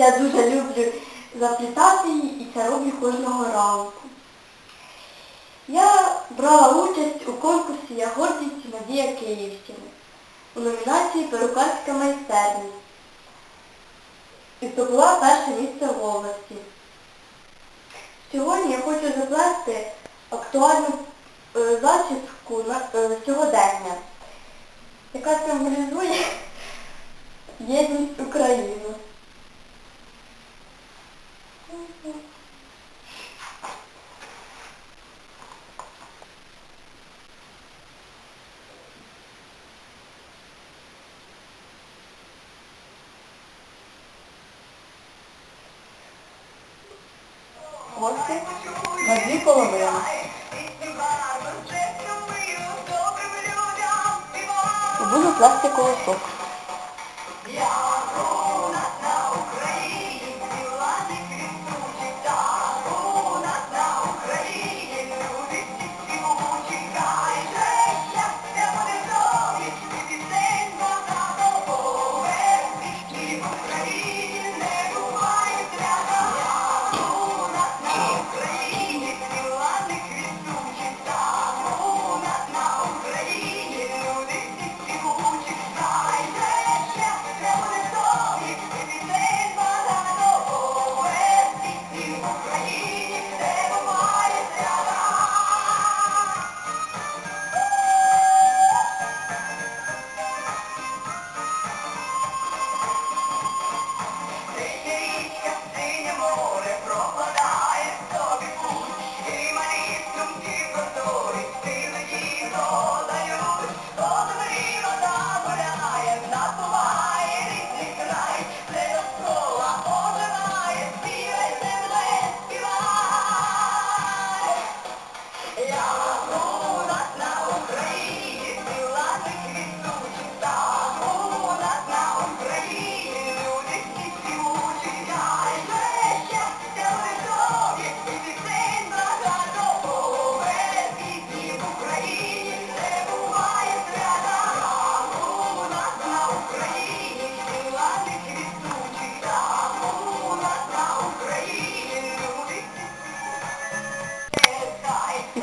Я дуже люблю заплітати її і це роблю кожного ранку. Я брала участь у конкурсі Я гордість Надія Київщини у номінації Перукарська майстерність і здобула перше місце в області. Сьогодні я хочу заплести актуальну е, зачіску е, сьогодення, яка символізує єдність України. Ось на дві половини. Буду плести колосок.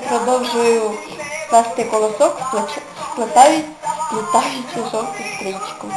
Продовжую плести колосок, сплетаючи жовту стрічку.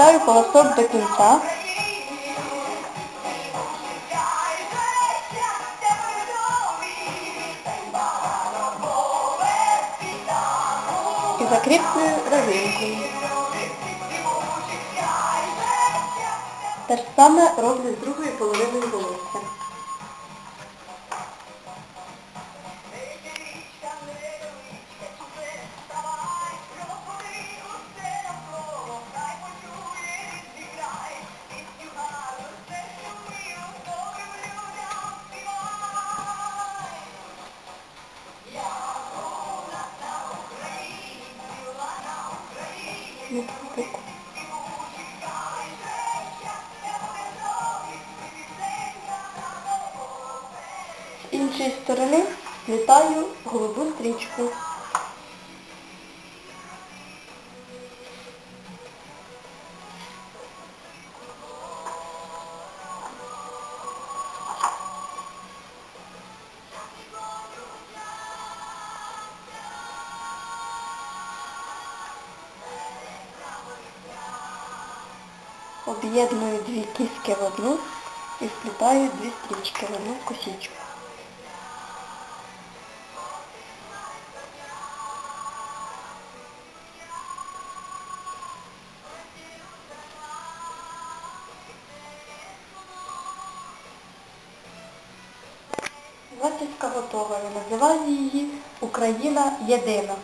Доплітаю колосок до кінця. І закріплюю резинкою. Те ж саме роблю з другою половиною волосся. Так. З іншої сторони літаю голубу стрічку. Об'єдную дві кіски в одну і вплітаю дві стрічки в одну косічку. Виписка готова. Я називаю її Україна єдина.